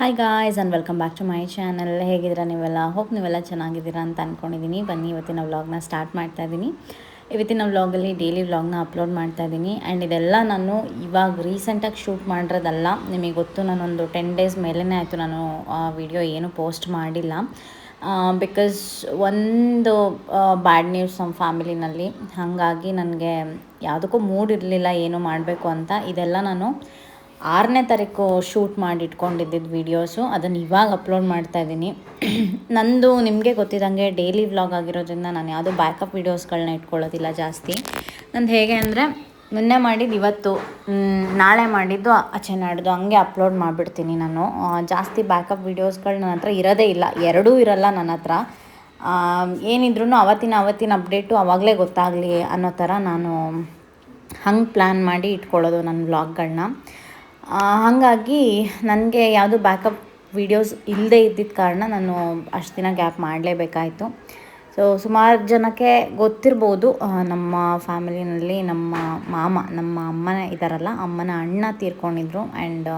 Hi guys and welcome back to my channel ಹೇಗಿದ್ದೀರಾ ನೀವೆಲ್ಲ? Hope ನೀವೆಲ್ಲ ಚೆನ್ನಾಗಿದ್ದೀರಾ ಅಂತ ಅಂದ್ಕೊಂಡಿದ್ದೀನಿ ಬನ್ನಿ, ಇವತ್ತಿನ ವ್ಲಾಗ್ನ ಸ್ಟಾರ್ಟ್ ಮಾಡ್ತಾ ಇದ್ದೀನಿ ಇವತ್ತಿನ ವ್ಲಾಗಲ್ಲಿ ಡೈಲಿ ವ್ಲಾಗ್ನ ಅಪ್ಲೋಡ್ ಮಾಡ್ತಾ ಇದ್ದೀನಿ ಆ್ಯಂಡ್ ಇದೆಲ್ಲ ನಾನು ಇವಾಗ ರೀಸೆಂಟಾಗಿ ಶೂಟ್ ಮಾಡಿರೋದಲ್ಲ. ನಿಮಗೆ ಗೊತ್ತು, ನಾನೊಂದು ಟೆನ್ ಡೇಸ್ ಮೇಲೇ ಆಯಿತು ನಾನು ವಿಡಿಯೋ ಏನು ಪೋಸ್ಟ್ ಮಾಡಿಲ್ಲ. ಬಿಕಾಸ್ ಒಂದು ಬ್ಯಾಡ್ ನ್ಯೂಸ್ ನಮ್ಮ ಫ್ಯಾಮಿಲಿನಲ್ಲಿ ಹಾಗಾಗಿ ನನಗೆ ಯಾವುದಕ್ಕೂ ಮೂಡ್ ಇರಲಿಲ್ಲ, ಏನು ಮಾಡಬೇಕು ಅಂತ. ಇದೆಲ್ಲ ನಾನು ಆರನೇ ತಾರೀಕು ಶೂಟ್ ಮಾಡಿ ಇಟ್ಕೊಂಡಿದ್ದಿದ್ದು ವೀಡಿಯೋಸು ಅದನ್ನು ಇವಾಗ ಅಪ್ಲೋಡ್ ಮಾಡ್ತಾ ಇದ್ದೀನಿ ನಂದು ನಿಮಗೆ ಗೊತ್ತಿದ್ದಂಗೆ ಡೈಲಿ ವ್ಲಾಗ್ ಆಗಿರೋದ್ರಿಂದ ನಾನು ಯಾವುದೂ ಬ್ಯಾಕಪ್ ವೀಡಿಯೋಸ್ಗಳನ್ನ ಇಟ್ಕೊಳ್ಳೋದಿಲ್ಲ ಜಾಸ್ತಿ. ನಂದು ಹೇಗೆ ಅಂದರೆ ನಿನ್ನೆ ಮಾಡಿದ್ದು ಇವತ್ತು ನಾಳೆ ಮಾಡಿದ್ದು ಆಚೆ ನಾಡ್ದು ಹಂಗೆ ಅಪ್ಲೋಡ್ ಮಾಡಿಬಿಡ್ತೀನಿ ನಾನು. ಜಾಸ್ತಿ ಬ್ಯಾಕಪ್ ವೀಡಿಯೋಸ್ಗಳು ನನ್ನ ಹತ್ರ ಇರೋದೇ ಇಲ್ಲ. ಎರಡೂ ಇರಲ್ಲ ನನ್ನ ಹತ್ರ. ಏನಿದ್ರು ಅವತ್ತಿನ ಅವತ್ತಿನ ಅಪ್ಡೇಟು ಅವಾಗಲೇ ಗೊತ್ತಾಗಲಿ ಅನ್ನೋ ಥರ ನಾನು ಹಂಗೆ ಪ್ಲ್ಯಾನ್ ಮಾಡಿ ಇಟ್ಕೊಳ್ಳೋದು ನನ್ನ ವ್ಲಾಗ್ಗಳನ್ನ ಹಾಗಾಗಿ ನನಗೆ ಯಾವುದು ಬ್ಯಾಕಪ್ ವೀಡಿಯೋಸ್ ಇಲ್ಲದೇ ಇದ್ದಿದ್ದ ಕಾರಣ ನಾನು ಅಷ್ಟು ದಿನ ಗ್ಯಾಪ್ ಮಾಡಲೇಬೇಕಾಯಿತು. ಸೊ ಸುಮಾರು ಜನಕ್ಕೆ ಗೊತ್ತಿರ್ಬೋದು ನಮ್ಮ ಫ್ಯಾಮಿಲಿನಲ್ಲಿ ನಮ್ಮ ಮಾಮ, ನಮ್ಮ ಅಮ್ಮನ ಇದ್ದಾರಲ್ಲ ಅಮ್ಮನ ಅಣ್ಣ ತೀರ್ಕೊಂಡಿದ್ರು ಆ್ಯಂಡ್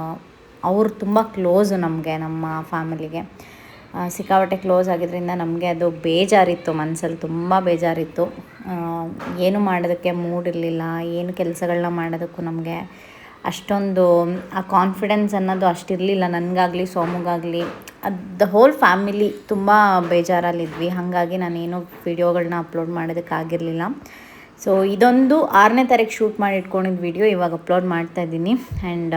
ಅವರು ತುಂಬ ಕ್ಲೋಸು ನಮಗೆ, ನಮ್ಮ ಫ್ಯಾಮಿಲಿಗೆ ಸಿಕ್ಕಾಪಟ್ಟೆ ಕ್ಲೋಸ್ ಆಗಿದ್ದರಿಂದ ನಮಗೆ ಅದು ಬೇಜಾರಿತ್ತು ಮನಸ್ಸಲ್ಲಿ ತುಂಬ ಬೇಜಾರಿತ್ತು. ಏನು ಮಾಡೋದಕ್ಕೆ ಮೂಡ್ ಇರಲಿಲ್ಲ, ಏನು ಕೆಲಸಗಳನ್ನ ಮಾಡೋದಕ್ಕೂ ನಮಗೆ ಅಷ್ಟೊಂದು, ಆ ಕಾನ್ಫಿಡೆನ್ಸ್ ಅನ್ನೋದು ಅಷ್ಟಿರಲಿಲ್ಲ. ನನಗಾಗಲಿ, ಸೋಮುಗಾಗಲಿ, ಅದು ದ ಹೋಲ್ ಫ್ಯಾಮಿಲಿ ತುಂಬ ಬೇಜಾರಲ್ಲಿದ್ವಿ. ಹಾಗಾಗಿ ನಾನೇನು ವೀಡಿಯೋಗಳನ್ನ ಅಪ್ಲೋಡ್ ಮಾಡೋದಕ್ಕಾಗಿರಲಿಲ್ಲ. ಸೊ ಇದೊಂದು ಆರನೇ ತಾರೀಕು ಶೂಟ್ ಮಾಡಿ ಇಟ್ಕೊಂಡಿದ್ದ ವಿಡಿಯೋ ಇವಾಗ ಅಪ್ಲೋಡ್ ಮಾಡ್ತಾ ಇದ್ದೀನಿ. ಆ್ಯಂಡ್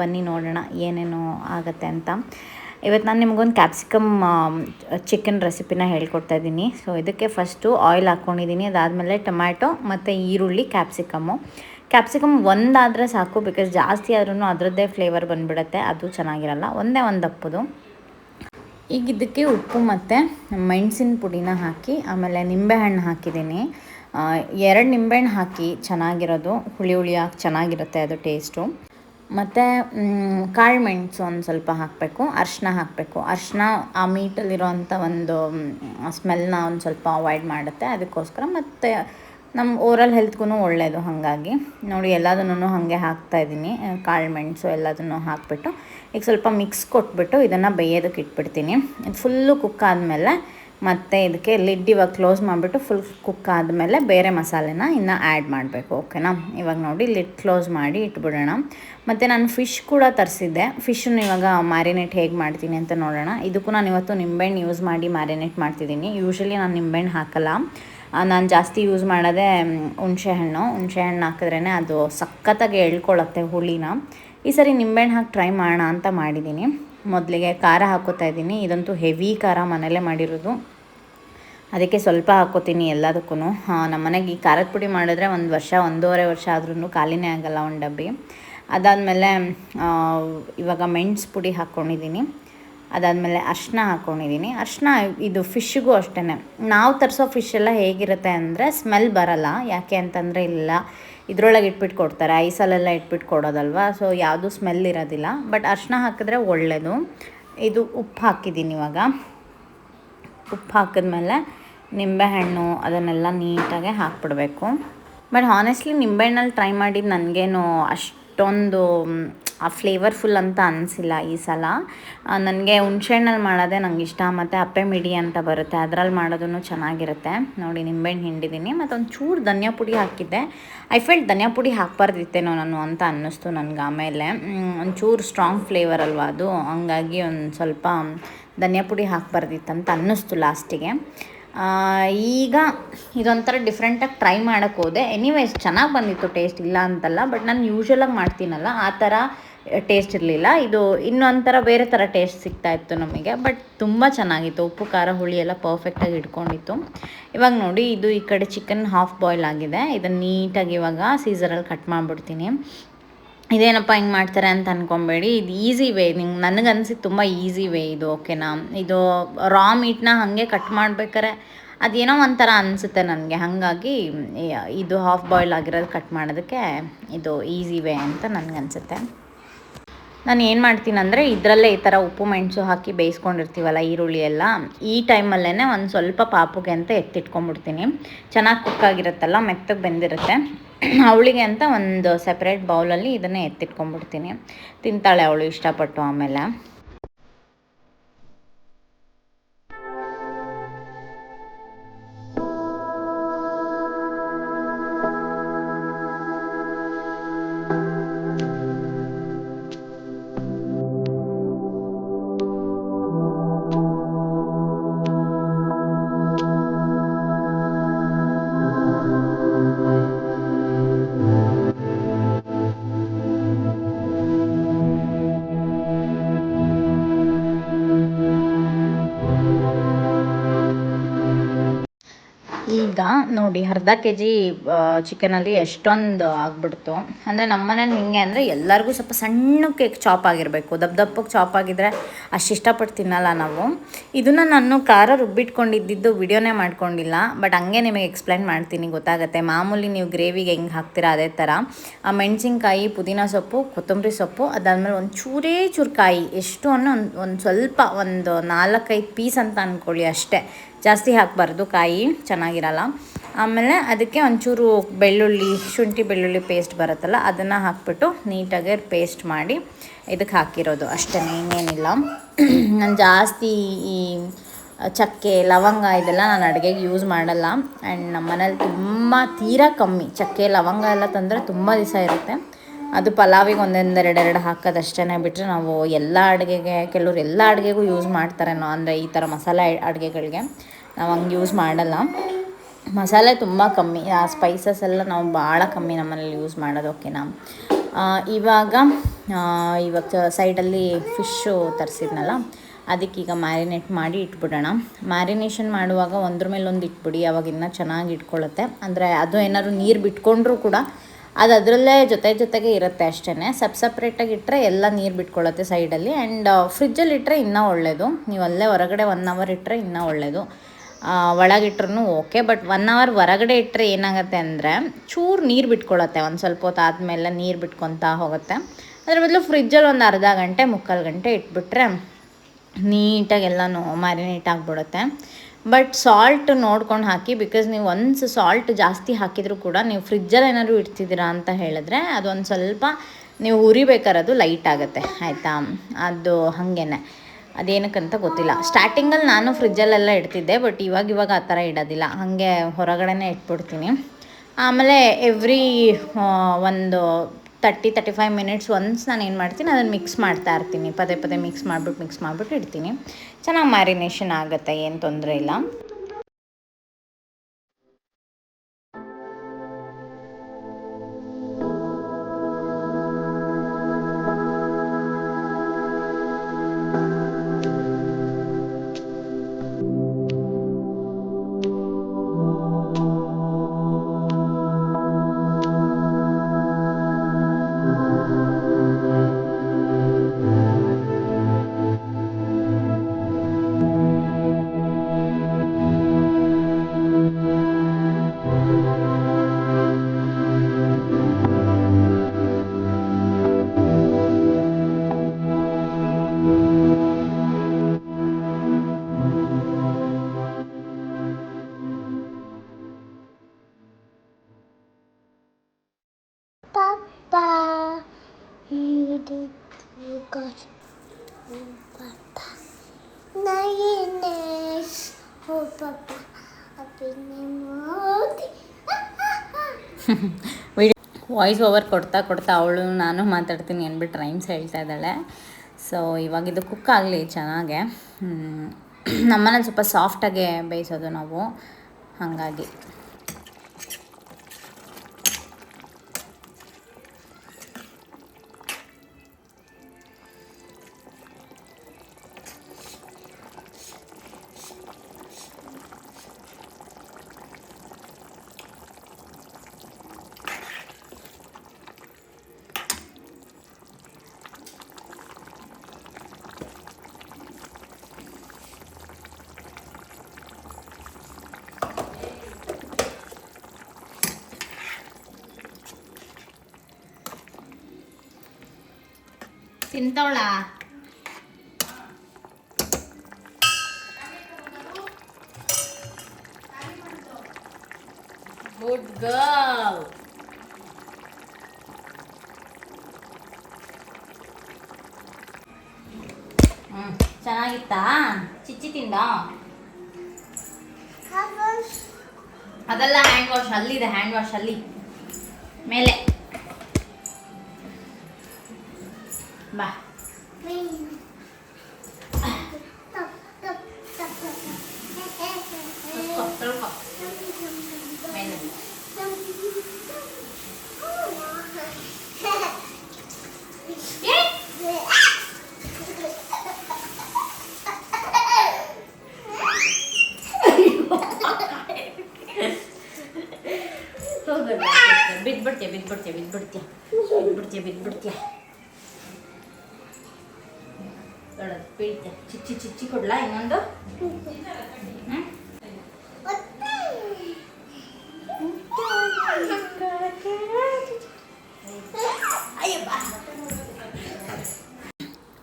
ಬನ್ನಿ ನೋಡೋಣ ಏನೇನು ಆಗುತ್ತೆ ಅಂತ. ಇವತ್ತು ನಾನು ನಿಮಗೊಂದು ಕ್ಯಾಪ್ಸಿಕಮ್ ಚಿಕನ್ ರೆಸಿಪಿನ ಹೇಳ್ಕೊಡ್ತಾ ಇದ್ದೀನಿ. ಸೊ ಇದಕ್ಕೆ ಫಸ್ಟು ಆಯಿಲ್ ಹಾಕ್ಕೊಂಡಿದ್ದೀನಿ ಅದಾದಮೇಲೆ ಟೊಮ್ಯಾಟೊ ಮತ್ತು ಈರುಳ್ಳಿ ಕ್ಯಾಪ್ಸಿಕಮ್ಮು ಕ್ಯಾಪ್ಸಿಕಮ್ ಒಂದಾದರೆ ಸಾಕು ಬಿಕಾಸ್ ಜಾಸ್ತಿ ಆದ್ರೂ ಅದರದ್ದೇ ಫ್ಲೇವರ್ ಬಂದುಬಿಡುತ್ತೆ, ಅದು ಚೆನ್ನಾಗಿರಲ್ಲ. ಒಂದೇ ಒಂದು ದಪ್ಪದು ಈಗ ಇದಕ್ಕೆ ಉಪ್ಪು ಮತ್ತು ಮೆಣಸಿನ ಪುಡಿನ ಹಾಕಿ, ಆಮೇಲೆ ನಿಂಬೆಹಣ್ಣು ಹಾಕಿದ್ದೀನಿ. ಎರಡು ನಿಂಬೆಹಣ್ಣು ಹಾಕಿ ಚೆನ್ನಾಗಿರೋದು. ಹುಳಿ ಹುಳಿಯಾಗಿ ಚೆನ್ನಾಗಿರುತ್ತೆ ಅದು ಟೇಸ್ಟು ಮತ್ತು ಕಾಳು ಮೆಣಸು ಒಂದು ಸ್ವಲ್ಪ ಹಾಕಬೇಕು, ಅರ್ಶಿನ ಹಾಕಬೇಕು. ಅರ್ಶಿನ ಆ ಮೀಟಲ್ಲಿರೋವಂಥ ಒಂದು ಸ್ಮೆಲ್ನ ಒಂದು ಸ್ವಲ್ಪ ಅವಾಯ್ಡ್ ಮಾಡುತ್ತೆ. ಅದಕ್ಕೋಸ್ಕರ ಮತ್ತು ನಮ್ಮ ಓರಲ್ ಹೆಲ್ತ್ಗೂ ಒಳ್ಳೆಯದು ಹಾಗಾಗಿ. ನೋಡಿ, ಎಲ್ಲದನ್ನು ಹಾಗೆ ಹಾಕ್ತಾಯಿದ್ದೀನಿ ಕಾಳು ಮೆಣಸು ಎಲ್ಲದನ್ನು ಹಾಕಿಬಿಟ್ಟು, ಈಗ ಸ್ವಲ್ಪ ಮಿಕ್ಸ್ ಕೊಟ್ಬಿಟ್ಟು ಇದನ್ನು ಬೇಯೋದಕ್ಕೆ ಇಟ್ಬಿಡ್ತೀನಿ. ಇದು ಫುಲ್ಲು ಕುಕ್ ಆದಮೇಲೆ ಮತ್ತು ಇದಕ್ಕೆ ಲಿಡ್ ಇವಾಗ ಕ್ಲೋಸ್ ಮಾಡಿಬಿಟ್ಟು ಫುಲ್ ಕುಕ್ ಆದಮೇಲೆ ಬೇರೆ ಮಸಾಲೆನ ಇನ್ನು ಆ್ಯಡ್ ಮಾಡಬೇಕು ಓಕೆನಾ ಇವಾಗ ನೋಡಿ ಲಿಡ್ ಕ್ಲೋಸ್ ಮಾಡಿ ಇಟ್ಬಿಡೋಣ. ಮತ್ತು ನಾನು ಫಿಶ್ ಕೂಡ ತರಿಸಿದ್ದೆ. ಫಿಶನ್ನು ಇವಾಗ ಮ್ಯಾರಿನೇಟ್ ಹೇಗೆ ಮಾಡ್ತೀನಿ ಅಂತ ನೋಡೋಣ. ಇದಕ್ಕೂ ನಾನು ಇವತ್ತು ನಿಂಬೆಹಣ್ಣು ಯೂಸ್ ಮಾಡಿ ಮ್ಯಾರಿನೇಟ್ ಮಾಡ್ತಿದ್ದೀನಿ. ಯೂಶ್ವಲಿ ನಾನು ನಿಂಬೆಹಣ್ಣು ಹಾಕಲ್ಲ. ನಾನು ಜಾಸ್ತಿ ಯೂಸ್ ಮಾಡೋದೇ ಹುಣಸೆಹಣ್ಣು. ಹುಣಸೆಹಣ್ಣು ಹಾಕಿದ್ರೇ ಅದು ಸಖತ್ತಾಗಿ ಎಳ್ಕೊಳ್ಳುತ್ತೆ ಹುಳಿನ. ಈ ಸರಿ ನಿಂಬೆಹಣ್ಣು ಹಾಕಿ ಟ್ರೈ ಮಾಡೋಣ ಅಂತ ಮಾಡಿದ್ದೀನಿ ಮೊದಲಿಗೆ ಖಾರ ಹಾಕೋತಾ ಇದ್ದೀನಿ. ಇದಂತೂ ಹೆವಿ ಖಾರ ಮನೇಲೇ ಮಾಡಿರೋದು. ಅದಕ್ಕೆ ಸ್ವಲ್ಪ ಹಾಕೋತೀನಿ ಎಲ್ಲದಕ್ಕೂ ನಮ್ಮ ಮನೆಗೆ ಈ ಖಾರದ ಪುಡಿ ಮಾಡಿದ್ರೆ ಒಂದು ವರ್ಷ, ಒಂದೂವರೆ ವರ್ಷ ಆದ್ರೂ ಖಾಲಿನೇ ಆಗಲ್ಲ ಒಂದು ಡಬ್ಬಿ. ಅದಾದಮೇಲೆ ಇವಾಗ ಮೆಣಸು ಪುಡಿ ಹಾಕ್ಕೊಂಡಿದ್ದೀನಿ ಅದಾದಮೇಲೆ ಅರ್ಶಿನ ಹಾಕ್ಕೊಂಡಿದ್ದೀನಿ ಅರ್ಶಿನ ಇದು ಫಿಶ್ಶಿಗೂ ಅಷ್ಟೇ ನಾವು ತರಿಸೋ ಫಿಶ್ ಎಲ್ಲ ಹೇಗಿರುತ್ತೆ ಅಂದರೆ ಸ್ಮೆಲ್ ಬರಲ್ಲ. ಯಾಕೆ ಅಂತಂದರೆ ಇಲ್ಲ, ಇದರೊಳಗೆ ಇಟ್ಬಿಟ್ಟು ಕೊಡ್ತಾರೆ. ಐಸಲ್ಲೆಲ್ಲ ಇಟ್ಬಿಟ್ಟು ಕೊಡೋದಲ್ವ? ಸೊ ಯಾವುದೂ ಸ್ಮೆಲ್ ಇರೋದಿಲ್ಲ. ಬಟ್ ಅರ್ಶಿನ ಹಾಕಿದ್ರೆ ಒಳ್ಳೆಯದು ಇದು ಉಪ್ಪು ಹಾಕಿದ್ದೀನಿ ಇವಾಗ. ಉಪ್ಪು ಹಾಕಿದ್ಮೇಲೆ ನಿಂಬೆಹಣ್ಣು ಅದನ್ನೆಲ್ಲ ನೀಟಾಗಿ ಹಾಕ್ಬಿಡ್ಬೇಕು. ಬಟ್ ಹಾನೆಸ್ಟ್ಲಿ ನಿಂಬೆಹಣ್ಣಲ್ಲಿ ಟ್ರೈ ಮಾಡಿದ್ದು ನನಗೇನು ಅಷ್ಟೊಂದು ಆ ಫ್ಲೇವರ್ಫುಲ್ ಅಂತ ಅನಿಸಿಲ್ಲ ಈ ಸಲ. ನನಗೆ ಹುಣ್ಸೆಹಣ್ಣಲ್ಲಿ ಮಾಡೋದೇ ನಂಗೆ ಇಷ್ಟ, ಮತ್ತು ಅಪ್ಪೆ ಮಿಡಿ ಅಂತ ಬರುತ್ತೆ. ಅದರಲ್ಲಿ ಮಾಡೋದೂ ಚೆನ್ನಾಗಿರುತ್ತೆ. ನೋಡಿ, ನಿಂಬೆಹಣ್ಣು ಹಿಂಡಿದ್ದೀನಿ ಮತ್ತು ಒಂದು ಚೂರು ಧನಿಯಾ ಪುಡಿ ಹಾಕಿದ್ದೆ. ಐ ಫೆಲ್ಟ್ ಧನಿಯಾ ಪುಡಿ ಹಾಕ್ಬಾರ್ದಿತ್ತೇನೋ ನಾನು ಅಂತ ಅನ್ನಿಸ್ತು ನನಗೆ ಆಮೇಲೆ. ಒಂಚೂರು ಸ್ಟ್ರಾಂಗ್ ಫ್ಲೇವರ್ ಅಲ್ವಾ ಅದು. ಹಂಗಾಗಿ ಒಂದು ಸ್ವಲ್ಪ ಧನಿಯಾ ಪುಡಿ ಹಾಕ್ಬಾರ್ದಿತ್ತಂತ ಅನ್ನಿಸ್ತು ಲಾಸ್ಟಿಗೆ. ಈಗ ಇದೊಂಥರ ಡಿಫ್ರೆಂಟಾಗಿ ಟ್ರೈ ಮಾಡೋಕ್ಕೆ ಹೋದೆ. ಎನಿವೇಸ್ ಚೆನ್ನಾಗಿ ಬಂದಿತ್ತು ಟೇಸ್ಟ್ ಇಲ್ಲ ಅಂತಲ್ಲ ಬಟ್ ನಾನು ಯೂಶ್ವಲಾಗಿ ಮಾಡ್ತೀನಲ್ಲ, ಆ ಥರ ಟೇಸ್ಟ್ ಇರಲಿಲ್ಲ. ಇದು ಇನ್ನೊಂಥರ ಬೇರೆ ಥರ ಟೇಸ್ಟ್ ಸಿಗ್ತಾ ಇತ್ತು ನಮಗೆ. ಬಟ್ ತುಂಬ ಚೆನ್ನಾಗಿತ್ತು. ಉಪ್ಪು, ಖಾರ, ಹುಳಿ ಎಲ್ಲ ಪರ್ಫೆಕ್ಟಾಗಿ ಇಟ್ಕೊಂಡಿತ್ತು. ಇವಾಗ ನೋಡಿ, ಇದು ಈ ಕಡೆ ಚಿಕನ್ ಹಾಫ್ ಬಾಯ್ಲ್ ಆಗಿದೆ. ಇದನ್ನು ನೀಟಾಗಿ ಇವಾಗ ಸೀಸರಲ್ಲಿ ಕಟ್ ಮಾಡಿಬಿಡ್ತೀನಿ. ಇದೇನಪ್ಪ ಹಿಂಗೆ ಮಾಡ್ತಾರೆ ಅಂತ ಅನ್ಕೊಬೇಡಿ. ಇದು ಈಸಿ ವೇ ನಿಂಗೆ, ನನಗೆ ಅನ್ಸಿದ್ದು ತುಂಬ ಈಸಿ ವೇ ಇದು ಓಕೆನಾ ಇದು ರಾ ಮೀಟ್ನ ಹಾಗೆ ಕಟ್ ಮಾಡ್ಬೇಕಾರೆ ಅದೇನೋ ಒಂಥರ ಅನಿಸುತ್ತೆ ನನಗೆ. ಹಾಗಾಗಿ, ಇದು ಹಾಫ್ ಬಾಯ್ಲ್ ಆಗಿರೋದು ಕಟ್ ಮಾಡೋದಕ್ಕೆ ಇದು ಈಸಿ ವೇ ಅಂತ ನನಗನ್ಸುತ್ತೆ ನಾನು ಏನು ಮಾಡ್ತೀನಿ ಅಂದರೆ ಇದರಲ್ಲೇ ಈ ಥರ ಉಪ್ಪು, ಮೆಣಸು ಹಾಕಿ ಬೇಯಿಸ್ಕೊಂಡಿರ್ತೀವಲ್ಲ ಈರುಳ್ಳಿ ಎಲ್ಲ, ಈ ಟೈಮಲ್ಲೇ ಒಂದು ಸ್ವಲ್ಪ ಪಾಪುಗೆ ಅಂತ ಎತ್ತಿಟ್ಕೊಂಡ್ಬಿಡ್ತೀನಿ. ಚೆನ್ನಾಗಿ ಕುಕ್ ಆಗಿರುತ್ತಲ್ಲ, ಮೆತ್ತಗೆ ಬೆಂದಿರುತ್ತೆ. ಅವಳಿಗೆ ಅಂತ ಒಂದು ಸೆಪ್ರೇಟ್ ಬೌಲಲ್ಲಿ ಇದನ್ನೇ ಎತ್ತಿಟ್ಕೊಂಡ್ಬಿಡ್ತೀನಿ. ತಿಂತಾಳೆ ಅವಳು ಇಷ್ಟಪಟ್ಟು ಆಮೇಲೆ. ಈಗ ನೋಡಿ, ಅರ್ಧ ಕೆ ಜಿ ಚಿಕನಲ್ಲಿ ಎಷ್ಟೊಂದು ಆಗ್ಬಿಡ್ತು. ಅಂದರೆ ನಮ್ಮ ಮನೇಲಿ ಹಿಂಗೆ ಅಂದರೆ ಎಲ್ಲರಿಗೂ ಸ್ವಲ್ಪ ಸಣ್ಣಕ್ಕೆ ಚಾಪ್ ಆಗಿರಬೇಕು. ದಪ್ಪ ದಪ್ಪಕ್ಕೆ ಚಾಪ್ ಆಗಿದ್ರೆ ಅಷ್ಟು ಇಷ್ಟಪಟ್ಟು ತಿನ್ನಲ್ಲ ನಾವು. ಇದನ್ನು ನಾನು ಖಾರ ರುಬ್ಬಿಟ್ಕೊಂಡಿದ್ದು ವಿಡಿಯೋನೇ ಮಾಡ್ಕೊಂಡಿಲ್ಲ, ಬಟ್ ಹಂಗೆ ನಿಮಗೆ ಎಕ್ಸ್ಪ್ಲೈನ್ ಮಾಡ್ತೀನಿ, ಗೊತ್ತಾಗುತ್ತೆ. ಮಾಮೂಲಿ ನೀವು ಗ್ರೇವಿಗೆ ಹೆಂಗೆ ಹಾಕ್ತೀರಾ ಅದೇ ಥರ ಆ ಮೆಣಸಿನ್ಕಾಯಿ, ಪುದೀನ ಸೊಪ್ಪು, ಕೊತ್ತಂಬರಿ ಸೊಪ್ಪು, ಅದಾದಮೇಲೆ ಒಂದು ಚೂರೇ ಚೂರು ಕಾಯಿ ಎಷ್ಟು ಅನ್ನೋ ಒಂದು ಒಂದು ಸ್ವಲ್ಪ, ಒಂದು ನಾಲ್ಕೈದು ಪೀಸ್ ಅಂತ ಅಂದ್ಕೊಳ್ಳಿ ಅಷ್ಟೇ. ಜಾಸ್ತಿ ಹಾಕಬಾರ್ದು ಕಾಯಿ, ಚೆನ್ನಾಗಿರಲ್ಲ. ಆಮೇಲೆ ಅದಕ್ಕೆ ಒಂಚೂರು ಬೆಳ್ಳುಳ್ಳಿ, ಶುಂಠಿ ಬೆಳ್ಳುಳ್ಳಿ ಪೇಸ್ಟ್ ಬರುತ್ತಲ್ಲ, ಅದನ್ನು ಹಾಕ್ಬಿಟ್ಟು ನೀಟಾಗಿ ಪೇಸ್ಟ್ ಮಾಡಿ ಇದಕ್ಕೆ ಹಾಕಿರೋದು. ಅಷ್ಟೇ, ಇನ್ನೇನಿಲ್ಲ. ನಾನು ಜಾಸ್ತಿ ಈ ಚಕ್ಕೆ, ಲವಂಗ ಇದೆಲ್ಲ ನಾನು ಅಡುಗೆಗೆ ಯೂಸ್ ಮಾಡಲ್ಲ. ಆ್ಯಂಡ್ ನಮ್ಮ ಮನೇಲಿ ತುಂಬ ತೀರಾ ಕಮ್ಮಿ. ಚಕ್ಕೆ, ಲವಂಗ ಎಲ್ಲ ತಂದರೆ ತುಂಬ ದಿವಸ ಇರುತ್ತೆ. ಅದು ಪಲಾವಿಗೆ ಒಂದೊಂದೆರಡೆರಡು ಹಾಕೋದಷ್ಟೇ ಬಿಟ್ಟರೆ ನಾವು ಎಲ್ಲ ಅಡುಗೆಗೆ ಕೆಲವ್ರು ಎಲ್ಲ ಅಡುಗೆಗೂ ಯೂಸ್ ಮಾಡ್ತಾರೇನೋ ಅಂದರೆ ಈ ಥರ ಮಸಾಲೆ ಅಡುಗೆಗಳಿಗೆ. ನಾವು ಹಂಗೆ ಯೂಸ್ ಮಾಡಲ್ಲ. ಮಸಾಲೆ ತುಂಬ ಕಮ್ಮಿ ಆ ಸ್ಪೈಸಸ್ ಎಲ್ಲ ನಾವು ಭಾಳ ಕಮ್ಮಿ ನಮ್ಮನೇಲಿ ಯೂಸ್ ಮಾಡೋದು ಆ, ಇವಾಗ ಇವಾಗ ಸೈಡಲ್ಲಿ ಫಿಶ್ಶು ತರಿಸಿದ್ನಲ್ಲ ಅದಕ್ಕೀಗ ಮ್ಯಾರಿನೇಟ್ ಮಾಡಿ ಇಟ್ಬಿಡೋಣ. ಮ್ಯಾರಿನೇಷನ್ ಮಾಡುವಾಗ ಒಂದ್ರ ಮೇಲೆ ಒಂದು ಇಟ್ಬಿಡಿ ಅವಾಗ ಚೆನ್ನಾಗಿ ಇಟ್ಕೊಳ್ಳುತ್ತೆ ಅಂದರೆ ಅದು ಏನಾದ್ರು ನೀರು ಬಿಟ್ಕೊಂಡ್ರೂ ಕೂಡ ಅದು ಅದರಲ್ಲೇ ಜೊತೆ ಜೊತೆಗೆ ಇರುತ್ತೆ ಅಷ್ಟೇ ಸಪ್ ಸಪ್ರೇಟಾಗಿ ಇಟ್ಟರೆ ಎಲ್ಲ ನೀರು ಬಿಟ್ಕೊಳ್ಳುತ್ತೆ ಸೈಡಲ್ಲಿ ಆ್ಯಂಡ್ ಫ್ರಿಜ್ಜಲ್ಲಿ ಇಟ್ಟರೆ ಇನ್ನೂ ಒಳ್ಳೆಯದು ನೀವು ಅಲ್ಲೇ ಹೊರಗಡೆ ಒನ್ ಅವರ್ ಇಟ್ಟರೆ ಇನ್ನೂ ಒಳ್ಳೆಯದು ಒಳಗಿಟ್ರೂ ಓಕೆ ಬಟ್ ಒನ್ ಅವರ್ ಹೊರಗಡೆ ಇಟ್ಟರೆ ಏನಾಗುತ್ತೆ ಅಂದರೆ ಚೂರು ನೀರು ಬಿಟ್ಕೊಳತ್ತೆ. ಒಂದು ಸ್ವಲ್ಪ ಹೊತ್ತು ಆದಮೇಲೆ ನೀರು ಬಿಟ್ಕೊತಾ ಹೋಗುತ್ತೆ. ಅದ್ರ ಬದಲು ಫ್ರಿಜ್ಜಲ್ಲಿ ಒಂದು ಅರ್ಧ ಗಂಟೆ, ಮುಕ್ಕಾಲು ಗಂಟೆ ಇಟ್ಬಿಟ್ರೆ ನೀಟಾಗಿ ಎಲ್ಲನೂ ಮ್ಯಾರಿನೇಟ್ ಆಗಿಬಿಡುತ್ತೆ. ಬಟ್ ಸಾಲ್ಟ್ ನೋಡ್ಕೊಂಡು ಹಾಕಿ ಬಿಕಾಸ್ ನೀವು ಒನ್ಸ್ ಸಾಲ್ಟ್ ಜಾಸ್ತಿ ಹಾಕಿದರೂ ಕೂಡ ನೀವು ಫ್ರಿಜ್ಜಲ್ಲಿ ಏನಾದರೂ ಇಡ್ತಿದ್ದೀರಾ ಅಂತ ಹೇಳಿದ್ರೆ ಅದೊಂದು ಸ್ವಲ್ಪ ನೀವು ಉರಿಬೇಕಾದ್ರೆ ಅದು ಲೈಟ್ ಆಗುತ್ತೆ, ಆಯಿತಾ? ಅದು ಹಾಗೇನೆ. ಅದೇನಕ್ಕಂತ ಗೊತ್ತಿಲ್ಲ. ಸ್ಟಾರ್ಟಿಂಗಲ್ಲಿ ನಾನು ಫ್ರಿಜ್ಜಲ್ಲೆಲ್ಲ ಇಡ್ತಿದ್ದೆ ಬಟ್ ಇವಾಗ ಇವಾಗ ಆ ಥರ ಇಡೋದಿಲ್ಲ. ಹಾಗೆ ಹೊರಗಡೆನೇ ಇಟ್ಬಿಡ್ತೀನಿ. ಆಮೇಲೆ ಎವ್ರಿ ಒಂದು thirty thirty five minutes once ನಾನು ಏನು ಮಾಡ್ತೀನಿ, ಅದನ್ನು ಮಿಕ್ಸ್ ಮಾಡ್ತಾ ಇರ್ತೀನಿ. ಪದೇ ಪದೇ ಮಿಕ್ಸ್ ಮಾಡಿಬಿಟ್ಟು ಮಿಕ್ಸ್ ಮಾಡಿಬಿಟ್ಟು ಇಡ್ತೀನಿ. ಚೆನ್ನಾಗಿ ಮ್ಯಾರಿನೇಷನ್ ಆಗುತ್ತೆ ಏನು ತೊಂದರೆ ಇಲ್ಲ. Papa, ವಾಯ್ಸ್ ಓವರ್ ಕೊಡ್ತಾ ಕೊಡ್ತಾ ಅವಳು ನಾನು ಮಾತಾಡ್ತೀನಿ ಅಂದ್ಬಿಟ್ಟು ರೈಮ್ಸ್ ಹೇಳ್ತಾ ಇದ್ದಾಳೆ. ಸೊ ಇವಾಗ ಇದು ಕುಕ್ ಆಗಲಿ ಚೆನ್ನಾಗೆ. ನಮ್ಮನೇಲಿ ಸ್ವಲ್ಪ ಸಾಫ್ಟಾಗೆ ಬೇಯಿಸೋದು ನಾವು. ಹಾಗಾಗಿ. ತಿಂತವಳ ಗುಡ್ ಗರ್ಲ್ ಹ್ಮ್ ಚೆನ್ನಾಗಿತ್ತಾ ಚಿಚ್ಚಿ ತಿಂದ ಅದೆಲ್ಲ ಹ್ಯಾಂಡ್ ವಾಶ್ ಅಲ್ಲಿದೆ ಹ್ಯಾಂಡ್ ವಾಶ್ ಅಲ್ಲಿ 买。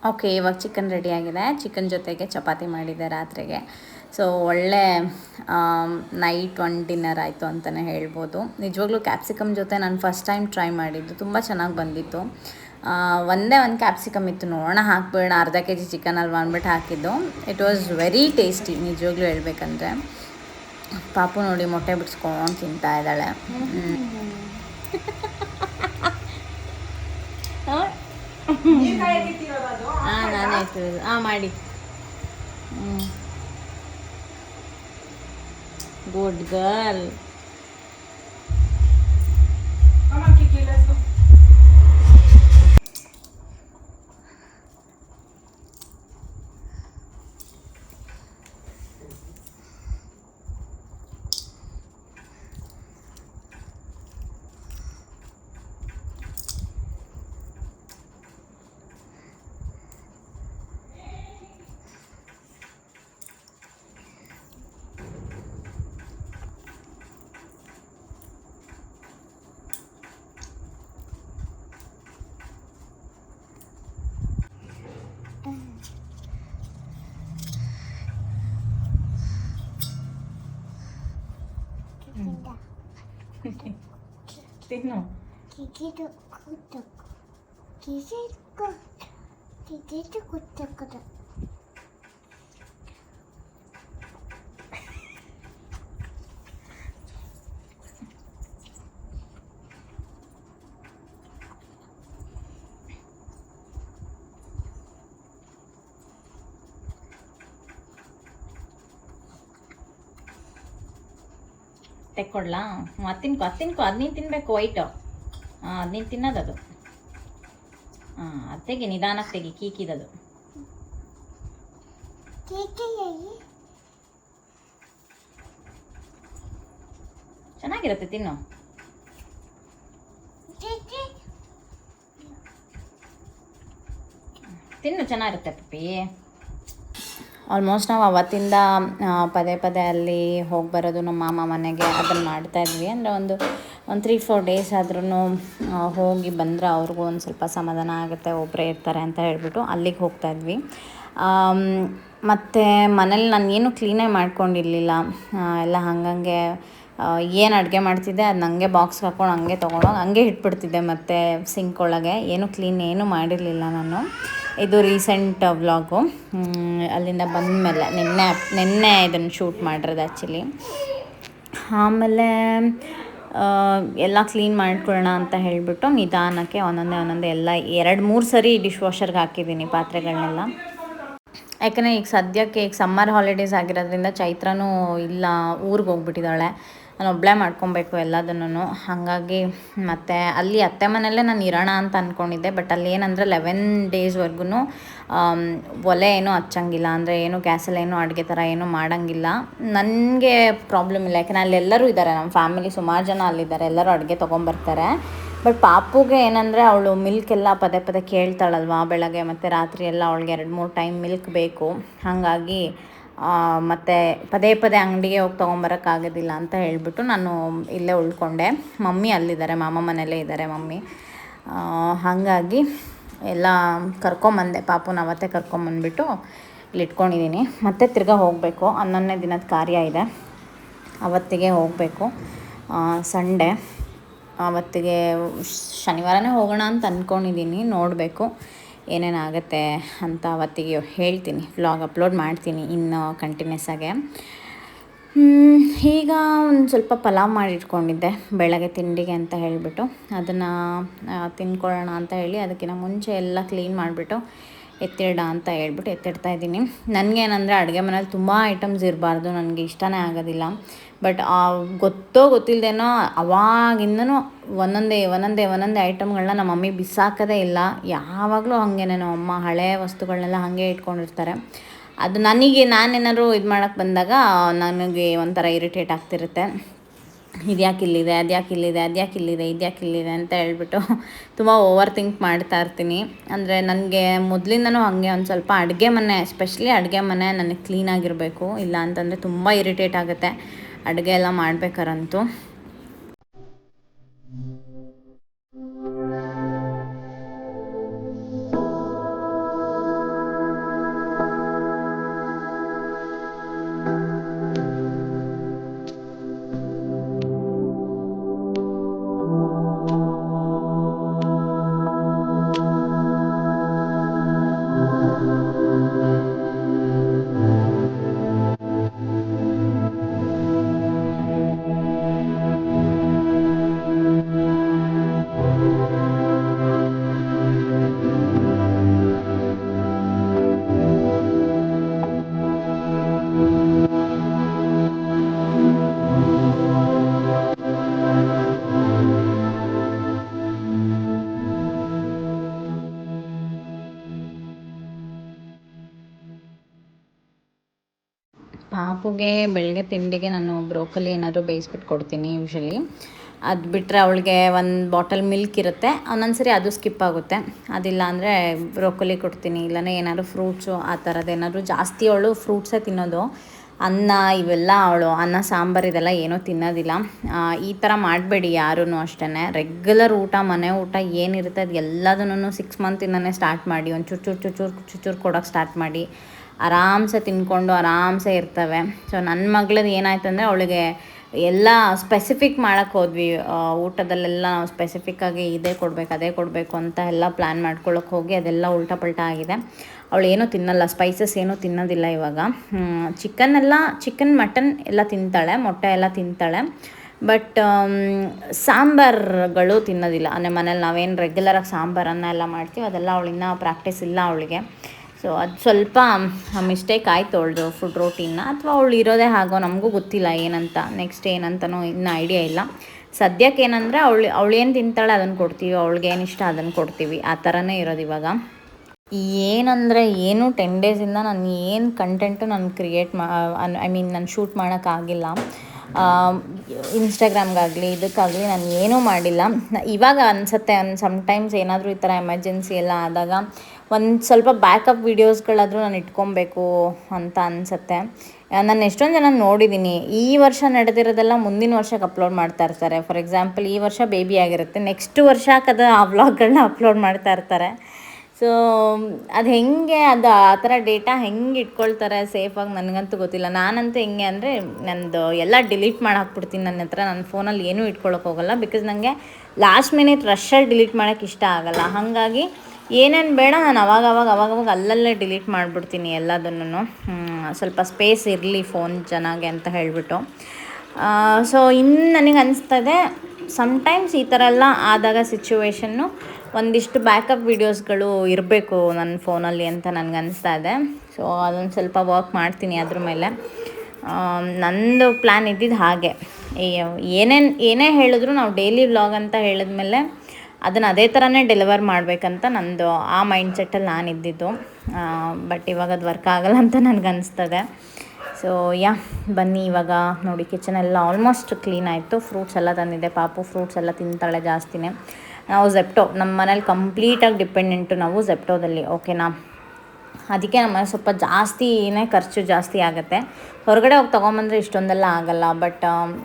ಓಕೆ, ಇವಾಗ ಚಿಕನ್ ರೆಡಿ ಆಗಿದೆ. ಚಿಕನ್ ಜೊತೆಗೆ ಚಪಾತಿ ಮಾಡಿದೆ ರಾತ್ರಿಗೆ. ಸೊ ಒಳ್ಳೆ ನೈಟ್ ಒನ್ ಡಿನ್ನರ್ ಆಯಿತು ಅಂತಲೇ ಹೇಳ್ಬೋದು. ನಿಜವಾಗ್ಲೂ ಕ್ಯಾಪ್ಸಿಕಮ್ ಜೊತೆ ನಾನು ಫಸ್ಟ್ ಟೈಮ್ ಟ್ರೈ ಮಾಡಿದ್ದು. ತುಂಬ ಚೆನ್ನಾಗಿ ಬಂದಿತ್ತು. ಒಂದೇ ಒಂದು ಕ್ಯಾಪ್ಸಿಕಮ್ ಇತ್ತು. ನೋಡೋಣ ಹಾಕ್ಬೇಡ ಅರ್ಧ ಕೆ ಜಿ ಚಿಕನ್ ಅಲ್ವಾ ಅಂದ್ಬಿಟ್ಟು ಹಾಕಿದ್ದು. ಇಟ್ ವಾಸ್ ವೆರಿ ಟೇಸ್ಟಿ ನಿಜವಾಗ್ಲೂ ಹೇಳ್ಬೇಕಂದ್ರೆ. ಪಾಪು ನೋಡಿ ಮೊಟ್ಟೆ ಬಿಡಿಸ್ಕೊಂಡು ತಿಂತಾ ಇದ್ದಾಳೆ. ಹಾಂ ನಾನೇ ಇಟ್ಟಿರೋದು ಹಾಂ ಮಾಡಿ ಹ್ಞೂ ಗುಡ್ ಗರ್ಲ್ 消てるの？キキとコトコキキとコトだ。ತೆಕ್ಕೊಡ್ಲಾ? ಹ್ಞೂ ಅದು ತಿನ್ಕೊ ಅದು ತಿನ್ಕೊ ಅದು ನೀನು ತಿನ್ನಬೇಕು ವೈಟು ಹಾಂ ಅದು ನೀನು ತಿನ್ನೋದದು. ಹಾಂ ಅದು ತೆಗಿ ನಿಧಾನಕ್ಕೆ ತೆಗಿ ಕೀಕಿದದು. ಚೆನ್ನಾಗಿರುತ್ತೆ ತಿನ್ನು. ತಿನ್ನು ಚೆನ್ನಾಗಿರುತ್ತೆ ಪಪ್ಪಿ. ಆಲ್ಮೋಸ್ಟ್ ನಾವು ಅವತ್ತಿಂದ ಪದೇ ಪದೇ ಅಲ್ಲಿ ಹೋಗಿ ಬರೋದು ನಮ್ಮ ಮಾಮ ಮನೆಗೆ ಅದನ್ನು ಮಾಡ್ತಾ ಇದ್ವಿ. ಅಂದರೆ ಒಂದು ಒಂದು ತ್ರೀ ಫೋರ್ ಡೇಸ್ ಆದ್ರೂ ಹೋಗಿ ಬಂದರೆ ಅವ್ರಿಗೂ ಒಂದು ಸ್ವಲ್ಪ ಸಮಾಧಾನ ಆಗುತ್ತೆ ಒಬ್ಬರೇ ಇರ್ತಾರೆ ಅಂತ ಹೇಳ್ಬಿಟ್ಟು ಅಲ್ಲಿಗೆ ಹೋಗ್ತಾ ಇದ್ವಿ. ಮತ್ತು ಮನೇಲಿ ನಾನು ಏನು ಕ್ಲೀನೇ ಮಾಡ್ಕೊಂಡಿರಲಿಲ್ಲ. ಎಲ್ಲ ಹಂಗಂಗೆ ಏನು ಅಡುಗೆ ಮಾಡ್ತಿದ್ದೆ ಅದು ನನಗೆ ಬಾಕ್ಸ್ ಹಾಕೊಂಡು ಹಂಗೆ ತೊಗೊಂಡೋಗಿ ಹಂಗೆ ಇಟ್ಬಿಡ್ತಿದ್ದೆ ಮತ್ತು ಸಿಂಕ್ ಒಳಗೆ. ಏನು ಕ್ಲೀನ್ ಏನು ಮಾಡಿರಲಿಲ್ಲ ನಾನು. ಇದು ರೀಸೆಂಟ್ ವ್ಲಾಗು. ಅಲ್ಲಿಂದ ಬಂದ ಮೇಲೆ ನಿನ್ನೆ ನಿನ್ನೆ ಇದನ್ನು ಶೂಟ್ ಮಾಡಿರೋದು ಆ್ಯಕ್ಚುಲಿ ಆಮೇಲೆ ಎಲ್ಲ ಕ್ಲೀನ್ ಮಾಡ್ಕೊಳ್ಳೋಣ ಅಂತ ಹೇಳಿಬಿಟ್ಟು ನಿಧಾನಕ್ಕೆ ಒಂದೊಂದೇ ಒಂದೊಂದೇ ಎಲ್ಲ ಎರಡು ಮೂರು ಸರಿ ಡಿಶ್ ವಾಷರ್ಗೆ ಹಾಕಿದ್ದೀನಿ ಪಾತ್ರೆಗಳನ್ನೆಲ್ಲ. ಯಾಕಂದರೆ ಈಗ ಸದ್ಯಕ್ಕೆ ಈಗ ಸಮ್ಮರ್ ಹಾಲಿಡೇಸ್ ಆಗಿರೋದ್ರಿಂದ ಚೈತ್ರನೂ ಇಲ್ಲ, ಊರಿಗೆ ಹೋಗ್ಬಿಟ್ಟಿದ್ದಾಳೆ. ನಾನು ಒಬ್ಬಳೇ ಮಾಡ್ಕೊಬೇಕು ಎಲ್ಲದನ್ನು ಹಾಗಾಗಿ ಮತ್ತು ಅಲ್ಲಿ ಅತ್ತೆ ಮನೆಯಲ್ಲೇ ನಾನು ಇರೋಣ ಅಂತ ಅಂದ್ಕೊಂಡಿದ್ದೆ ಬಟ್ ಅಲ್ಲಿ ಏನಂದರೆ ಲೆವೆನ್ ಡೇಸ್ವರೆಗೂ ಒಲೆ ಏನೂ ಹಚ್ಚಂಗಿಲ್ಲ. ಅಂದರೆ ಏನು ಗ್ಯಾಸಲ್ಲಿ ಏನು ಅಡುಗೆ ಥರ ಏನೂ ಮಾಡೋಂಗಿಲ್ಲ. ನನಗೆ ಪ್ರಾಬ್ಲಮ್ ಇಲ್ಲ. ಯಾಕೆಂದರೆ ಅಲ್ಲಿ ಎಲ್ಲರೂ ಇದ್ದಾರೆ ನಮ್ಮ ಫ್ಯಾಮಿಲಿ ಸುಮಾರು ಜನ ಅಲ್ಲಿದ್ದಾರೆ. ಎಲ್ಲರೂ ಅಡುಗೆ ತೊಗೊಂಬರ್ತಾರೆ. ಬಟ್ ಪಾಪುಗೆ ಏನಂದರೆ ಅವಳು ಮಿಲ್ಕ್ ಎಲ್ಲ ಪದೇ ಪದೇ ಕೇಳ್ತಾಳಲ್ವಾ ಬೆಳಗ್ಗೆ ಮತ್ತು ರಾತ್ರಿ ಎಲ್ಲ ಅವಳಿಗೆ ಎರಡು ಮೂರು ಟೈಮ್ ಮಿಲ್ಕ್ ಬೇಕು. ಹಾಗಾಗಿ ಮತ್ತು ಪದೇ ಪದೇ ಅಂಗಡಿಗೆ ಹೋಗಿ ತೊಗೊಂಬರೋಕ್ಕಾಗೋದಿಲ್ಲ ಅಂತ ಹೇಳಿಬಿಟ್ಟು ನಾನು ಇಲ್ಲೇ ಉಳ್ಕೊಂಡೆ. ಮಮ್ಮಿ ಅಲ್ಲಿದ್ದಾರೆ, ಮಾಮ ಮನೆಯಲ್ಲೇ ಇದ್ದಾರೆ ಮಮ್ಮಿ. ಹಾಗಾಗಿ ಎಲ್ಲ ಕರ್ಕೊಂಬಂದೆ, ಪಾಪುನ ಅವತ್ತೇ ಕರ್ಕೊಂಬಂದ್ಬಿಟ್ಟು ಇಲ್ಲಿ ಇಟ್ಕೊಂಡಿದ್ದೀನಿ. ಮತ್ತೆ ತಿರ್ಗಾ ಹೋಗಬೇಕು. ಹನ್ನೊಂದನೇ ದಿನದ ಕಾರ್ಯ ಇದೆ. ಅವತ್ತಿಗೆ ಹೋಗಬೇಕು. ಸಂಡೇ. ಅವತ್ತಿಗೆ ಶನಿವಾರನೇ ಹೋಗೋಣ ಅಂತ ಅಂದ್ಕೊಂಡಿದ್ದೀನಿ ನೋಡಬೇಕು. ಏನೇನಾಗುತ್ತೆ ಅಂತ ಅವತ್ತಿಗೆ ಹೇಳ್ತೀನಿ. ವ್ಲಾಗ್ ಅಪ್ಲೋಡ್ ಮಾಡ್ತೀನಿ ಇನ್ನು ಕಂಟಿನ್ಯೂಸ್ ಆಗಿ. ಈಗ ಒಂದು ಸ್ವಲ್ಪ ಪಲಾವ್ ಮಾಡಿಟ್ಕೊಂಡಿದ್ದೆ, ಬೆಳಗ್ಗೆ ತಿಂಡಿಗೆ ಅಂತ ಹೇಳಿಬಿಟ್ಟು. ಅದನ್ನು ತಿನ್ಕೊಳ್ಳೋಣ ಅಂತ ಹೇಳಿ ಅದಕ್ಕಿಂತ ಮುಂಚೆ ಎಲ್ಲ ಕ್ಲೀನ್ ಮಾಡಿಬಿಟ್ಟು ಎತ್ತಿಡ ಅಂತ ಹೇಳ್ಬಿಟ್ಟು ಎತ್ತಿಡ್ತಾ ಇದ್ದೀನಿ. ನನಗೇನಂದರೆ ಅಡುಗೆ ಮನೇಲಿ ತುಂಬ ಐಟಮ್ಸ್ ಇರಬಾರ್ದು, ನನಗೆ ಇಷ್ಟನೇ ಆಗೋದಿಲ್ಲ. ಬಟ್ ಗೊತ್ತೋ ಗೊತ್ತಿಲ್ಲದೇನೋ ಅವಾಗಿಂದನೂ ಒಂದೊಂದೇ ಒಂದೊಂದೇ ಒಂದೊಂದೇ ಐಟಮ್ಗಳನ್ನ ನಮ್ಮ ಮಮ್ಮಿ ಬಿಸಾಕೋದೇ ಇಲ್ಲ. ಯಾವಾಗಲೂ ಹಾಗೇನೆ ನಮ್ಮ ಅಮ್ಮ ಹಳೆ ವಸ್ತುಗಳನ್ನೆಲ್ಲ ಹಾಗೆ ಇಟ್ಕೊಂಡಿರ್ತಾರೆ. ಅದು ನನಗೆ ನಾನೇನಾದ್ರು ಇದು ಮಾಡೋಕ್ಕೆ ಬಂದಾಗ ನನಗೆ ಒಂಥರ ಇರಿಟೇಟ್ ಆಗ್ತಿರುತ್ತೆ. ಇದ್ಯಾಕೆ ಇಲ್ಲಿದೆ ಅದ್ಯಾಕೆ ಇಲ್ಲಿದೆ ಅದ್ಯಾಕೆ ಇಲ್ಲಿದೆ ಇದ್ಯಾಕೆ ಇಲ್ಲಿದೆ ಅಂತ ಹೇಳ್ಬಿಟ್ಟು ತುಂಬ ಓವರ್ ಥಿಂಕ್ ಮಾಡ್ತಾ ಇರ್ತೀನಿ. ಅಂದರೆ ನನಗೆ ಮೊದಲಿಂದನೂ ಹಾಗೆ ಒಂದು ಸ್ವಲ್ಪ ಅಡುಗೆ ಮನೆ ಎಸ್ಪೆಷಲಿ ಅಡುಗೆ ಮನೆ ನನಗೆ ಕ್ಲೀನಾಗಿರಬೇಕು ಇಲ್ಲ ಅಂತಂದರೆ ತುಂಬ ಇರಿಟೇಟ್ ಆಗುತ್ತೆ. ಅಡುಗೆ ಎಲ್ಲ ಮಾಡ್ಬೇಕಾರಂತೂ. ಪಾಪುಗೆ ಬೆಳಗ್ಗೆ ತಿಂಡಿಗೆ ನಾನು ಬ್ರೋಕಲಿ ಏನಾದರೂ ಬೇಯಿಸ್ಬಿಟ್ಟು ಕೊಡ್ತೀನಿ ಯೂಶಲಿ ಅದು ಬಿಟ್ಟರೆ ಅವಳಿಗೆ ಒಂದು ಬಾಟಲ್ ಮಿಲ್ಕ್ ಇರುತ್ತೆ. ಒಂದೊಂದ್ಸರಿ ಅದು ಸ್ಕಿಪ್ ಆಗುತ್ತೆ. ಅದಿಲ್ಲ ಅಂದರೆ ಬ್ರೋಕೊಲಿ ಕೊಡ್ತೀನಿ. ಇಲ್ಲಾಂದರೆ ಏನಾದ್ರು ಫ್ರೂಟ್ಸು ಆ ಥರದ್ದು ಏನಾದರೂ ಜಾಸ್ತಿ ಅವಳು ಫ್ರೂಟ್ಸೇ ತಿನ್ನೋದು. ಅನ್ನ ಇವೆಲ್ಲ ಅವಳು, ಅನ್ನ, ಸಾಂಬಾರು ಇದೆಲ್ಲ ಏನೂ ತಿನ್ನೋದಿಲ್ಲ. ಈ ಥರ ಮಾಡಬೇಡಿ ಯಾರೂ ಅಷ್ಟೇ ರೆಗ್ಯುಲರ್ ಊಟ, ಮನೆ ಊಟ ಏನಿರುತ್ತೆ ಅದು ಎಲ್ಲದನ್ನು ಸಿಕ್ಸ್ ಮಂತಿಂದನೇ ಸ್ಟಾರ್ಟ್ ಮಾಡಿ, ಒಂದು ಚೂರು ಚೂರು ಚೂರು ಚೂರು ಕೊಡೋಕೆ ಚೂರು ಸ್ಟಾರ್ಟ್ ಮಾಡಿ. ಆರಾಮ್ಸೆ ತಿನ್ಕೊಂಡು ಆರಾಮ್ಸೆ ಇರ್ತವೆ. ಸೊ ನನ್ನ ಮಗಳದ್ದು ಏನಾಯ್ತು ಅಂದರೆ ಅವಳಿಗೆ ಎಲ್ಲ ಸ್ಪೆಸಿಫಿಕ್ ಮಾಡೋಕ್ಕೆ ಹೋದ್ವಿ. ಊಟದಲ್ಲೆಲ್ಲ ನಾವು ಸ್ಪೆಸಿಫಿಕ್ಕಾಗಿ ಇದೇ ಕೊಡಬೇಕು, ಅದೇ ಕೊಡಬೇಕು ಅಂತ ಎಲ್ಲ ಪ್ಲ್ಯಾನ್ ಮಾಡ್ಕೊಳ್ಳೋಕೆ ಹೋಗಿ ಅದೆಲ್ಲ ಉಲ್ಟಾ ಪಲ್ಟಾ ಆಗಿದೆ. ಅವಳು ಏನೂ ತಿನ್ನಲ್ಲ ಸ್ಪೈಸಸ್ ಏನೂ ತಿನ್ನೋದಿಲ್ಲ ಇವಾಗ. ಚಿಕನ್ ಎಲ್ಲ ಚಿಕನ್ ಮಟನ್ ಎಲ್ಲ ತಿಂತಾಳೆ, ಮೊಟ್ಟೆ ಎಲ್ಲ ತಿಂತಾಳೆ. ಬಟ್ ಸಾಂಬಾರುಗಳು ತಿನ್ನೋದಿಲ್ಲ. ಅಂದರೆ ಮನೇಲಿ ನಾವೇನು ರೆಗ್ಯುಲರಾಗಿ ಸಾಂಬಾರನ್ನ ಎಲ್ಲ ಮಾಡ್ತೀವಿ ಅದೆಲ್ಲ ಅವಳಿನ್ನ ಪ್ರಾಕ್ಟೀಸ್ ಇಲ್ಲ ಅವಳಿಗೆ. ಸೊ ಅದು ಸ್ವಲ್ಪ ಮಿಸ್ಟೇಕ್ ಆಯಿತು ಅವಳದು ಫುಡ್ ರೋಟೀನ್ನ ಅಥವಾ ಅವಳು ಇರೋದೇ ಹಾಗೋ ನಮಗೂ ಗೊತ್ತಿಲ್ಲ ಏನಂತ. ನೆಕ್ಸ್ಟ್ ಏನಂತನೂ ಇನ್ನೂ ಐಡಿಯಾ ಇಲ್ಲ. ಸದ್ಯಕ್ಕೆ ಏನಂದರೆ ಅವಳು ಅವಳು ತಿಂತಾಳೆ ಅದನ್ನು ಕೊಡ್ತೀವಿ, ಅವಳಿಗೆ ಏನು ಇಷ್ಟ ಅದನ್ನು ಕೊಡ್ತೀವಿ. ಆ ಥರನೇ ಇರೋದು ಇವಾಗ. ಏನಂದರೆ ಏನು ಟೆನ್ ಡೇಸಿಂದ ನಾನು ಏನು ಕಂಟೆಂಟು ನಾನು ಕ್ರಿಯೇಟ್ ಮಾ ಐ ಮೀನ್ ನಾನು ಶೂಟ್ ಮಾಡೋಕ್ಕಾಗಿಲ್ಲ. ಇನ್ಸ್ಟಾಗ್ರಾಮ್ಗಾಗಲಿ ಇದಕ್ಕಾಗಲಿ ನಾನು ಏನೂ ಮಾಡಿಲ್ಲ. ಇವಾಗ ಅನಿಸುತ್ತೆ, ಅನ್ ಸಮಟೈಮ್ಸ್ ಏನಾದರೂ ಈ ಥರ ಎಮರ್ಜೆನ್ಸಿ ಎಲ್ಲ ಆದಾಗ ಒಂದು ಸ್ವಲ್ಪ ಬ್ಯಾಕಪ್ ವೀಡಿಯೋಸ್ಗಳಾದರೂ ನಾನು ಇಟ್ಕೊಬೇಕು ಅಂತ ಅನಿಸುತ್ತೆ. ನಾನು ಎಷ್ಟೊಂದು ಜನ ನೋಡಿದ್ದೀನಿ ಈ ವರ್ಷ ನಡೆದಿರೋದೆಲ್ಲ ಮುಂದಿನ ವರ್ಷಕ್ಕೆ ಅಪ್ಲೋಡ್ ಮಾಡ್ತಾ ಇರ್ತಾರೆ. ಫಾರ್ ಎಕ್ಸಾಂಪಲ್ ಈ ವರ್ಷ ಬೇಬಿ ಆಗಿರುತ್ತೆ. ನೆಕ್ಸ್ಟ್ ವರ್ಷಕ್ಕೆ ಅದು ಆ ವ್ಲಾಗ್ಗಳನ್ನ ಅಪ್ಲೋಡ್ ಮಾಡ್ತಾ ಇರ್ತಾರೆ. ಸೊ ಅದು ಹೆಂಗೆ, ಅದು ಆ ಥರ ಡೇಟಾ ಹೆಂಗೆ ಇಟ್ಕೊಳ್ತಾರೆ ಸೇಫಾಗಿ ನನಗಂತೂ ಗೊತ್ತಿಲ್ಲ. ನಾನಂತೂ ಹೆಂಗೆ ಅಂದರೆ ನಂದು ಎಲ್ಲ ಡಿಲೀಟ್ ಮಾಡಿ ಹಾಕ್ಬಿಡ್ತೀನಿ ನನ್ನ ಹತ್ರ. ನನ್ನ ಫೋನಲ್ಲಿ ಏನೂ ಹೋಗಲ್ಲ. ಬಿಕಾಸ್ ನನಗೆ ಲಾಸ್ಟ್ ಮಿನಿಟ್ ರಶ್ಶಲ್ಲಿ ಡಿಲೀಟ್ ಮಾಡೋಕ್ಕೆ ಇಷ್ಟ ಆಗಲ್ಲ. ಹಾಗಾಗಿ ಏನೇನು ಬೇಡ, ನಾನು ಅವಾಗ ಅವಾಗ ಅವಾಗ ಅವಾಗ ಅಲ್ಲಲ್ಲೇ ಡಿಲೀಟ್ ಮಾಡಿಬಿಡ್ತೀನಿ ಎಲ್ಲದನ್ನು ಸ್ವಲ್ಪ ಸ್ಪೇಸ್ ಇರಲಿ ಫೋನ್ ಚೆನ್ನಾಗಿ ಅಂತ ಹೇಳಿಬಿಟ್ಟು. ಸೊ ಇನ್ನು ನನಗೆ ಅನಿಸ್ತದೆ ಸಮ್ಟೈಮ್ಸ್ ಈ ಥರ ಎಲ್ಲ ಆದಾಗ ಸಿಚುವೇಶನ್ನು ಒಂದಿಷ್ಟು ಬ್ಯಾಕಪ್ ವೀಡಿಯೋಸ್ಗಳು ಇರಬೇಕು ನನ್ನ ಫೋನಲ್ಲಿ ಅಂತ ನನಗೆ ಅನಿಸ್ತಾ ಇದೆ. ಸೊ ಅದೊಂದು ಸ್ವಲ್ಪ ವರ್ಕ್ ಮಾಡ್ತೀನಿ ಅದ್ರ ಮೇಲೆ. ನಂದು ಪ್ಲ್ಯಾನ್ ಇದ್ದಿದ್ದು ಹಾಗೆ. ಏನೇನು, ಏನೇ ಹೇಳಿದ್ರು ನಾವು ಡೈಲಿ ವ್ಲಾಗ್ ಅಂತ ಹೇಳಿದ್ಮೇಲೆ ಅದನ್ನು ಅದೇ ಥರನೇ ಡೆಲಿವರ್ ಮಾಡಬೇಕಂತ ನಂದು ಆ ಮೈಂಡ್ ಸೆಟ್ಟಲ್ಲಿ ನಾನು ಇದ್ದಿದ್ದು. ಬಟ್ ಇವಾಗ ಅದು ವರ್ಕ್ ಆಗಲ್ಲ ಅಂತ ನನಗೆ ಅನಿಸ್ತದೆ ಸೊ ಯಾ ಬನ್ನಿ ಇವಾಗ ನೋಡಿ ಕಿಚನ್ ಎಲ್ಲ ಆಲ್ಮೋಸ್ಟ್ ಕ್ಲೀನ್ ಆಯಿತು. ಫ್ರೂಟ್ಸ್ ಎಲ್ಲ ತಂದಿದ್ದೆ. ಪಾಪು ಫ್ರೂಟ್ಸ್ ಎಲ್ಲ ತಿಂತಾಳೆ ಜಾಸ್ತಿನೇ. ನಾವು ಜೆಪ್ಟೋ ನಮ್ಮ ಮನೇಲಿ ಕಂಪ್ಲೀಟಾಗಿ ಡಿಪೆಂಡೆಂಟು ನಾವು ಜೆಪ್ಟೋದಲ್ಲಿ ಓಕೆನಾ ಅದಕ್ಕೆ ನಮ್ಮ ಸ್ವಲ್ಪ ಜಾಸ್ತಿನೇ ಖರ್ಚು ಜಾಸ್ತಿ ಆಗುತ್ತೆ. ಹೊರಗಡೆ ಹೋಗಿ ತೊಗೊಂಬಂದ್ರೆ ಇಷ್ಟೊಂದೆಲ್ಲ ಆಗಲ್ಲ ಬಟ್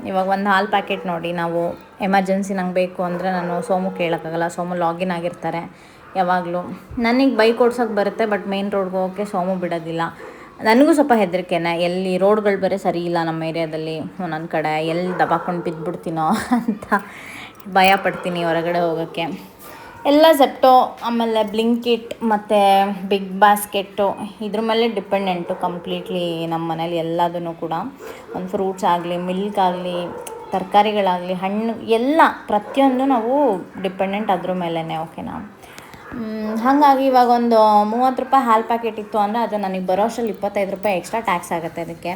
ಇವಾಗ ಒಂದು ಹಾಲು ಪ್ಯಾಕೆಟ್ ನೋಡಿ ನಾವು ಎಮರ್ಜೆನ್ಸಿ ನಂಗೆ ಬೇಕು ಅಂದರೆ ನಾನು ಸೋಮು ಕೇಳೋಕ್ಕಾಗಲ್ಲ, ಸೋಮು ಲಾಗಿನ್ ಆಗಿರ್ತಾರೆ ಯಾವಾಗಲೂ. ನನಗೆ ಬೈಕ್ ಓಡ್ಸೋಕೆ ಬರುತ್ತೆ ಬಟ್ ಮೇನ್ ರೋಡ್ಗೆ ಹೋಗೋಕ್ಕೆ ಸೋಮು ಬಿಡೋದಿಲ್ಲ. ನನಗೂ ಸ್ವಲ್ಪ ಹೆದರಿಕೆನೆ, ಎಲ್ಲಿ ರೋಡ್ಗಳು ಬೇರೆ ಸರಿ ಇಲ್ಲ ನಮ್ಮ ಏರಿಯಾದಲ್ಲಿ ಒಂದೊಂದು ಕಡೆ ಎಲ್ಲಿ ದಬಾಕೊಂಡು ಬಿದ್ದುಬಿಡ್ತೀನೋ ಅಂತ. ಭಯ ಪಡ್ತೀನಿ ಹೊರಗಡೆ ಹೋಗೋಕ್ಕೆ. ಎಲ್ಲ ಜೆಪ್ಟೋ ಆಮೇಲೆ ಬ್ಲಿಂಕಿಟ್ ಮತ್ತು ಬಿಗ್ ಬಾಸ್ಕೆಟ್ಟು, ಇದ್ರ ಮೇಲೆ ಡಿಪೆಂಡೆಂಟು ಕಂಪ್ಲೀಟ್ಲಿ ನಮ್ಮ ಮನೇಲಿ ಎಲ್ಲದನ್ನು ಕೂಡ. ಒಂದು ಫ್ರೂಟ್ಸ್ ಆಗಲಿ, ಮಿಲ್ಕ್ ಆಗಲಿ, ತರಕಾರಿಗಳಾಗಲಿ, ಹಣ್ಣು, ಎಲ್ಲ ಪ್ರತಿಯೊಂದು ನಾವು ಡಿಪೆಂಡೆಂಟ್ ಅದ್ರ ಮೇಲೇ ಓಕೆನಾ? ಹಾಗಾಗಿ ಇವಾಗ ಒಂದು ಮೂವತ್ತು ರೂಪಾಯಿ ಹಾಲು ಪ್ಯಾಕೆಟ್ ಇತ್ತು ಅಂದರೆ ಅದು ನನಗೆ ಬರೋ ಅಷ್ಟ್ರಲ್ಲಿ ಇಪ್ಪತ್ತೈದು ರೂಪಾಯಿ ಎಕ್ಸ್ಟ್ರಾ ಟ್ಯಾಕ್ಸ್ ಆಗುತ್ತೆ ಅದಕ್ಕೆ.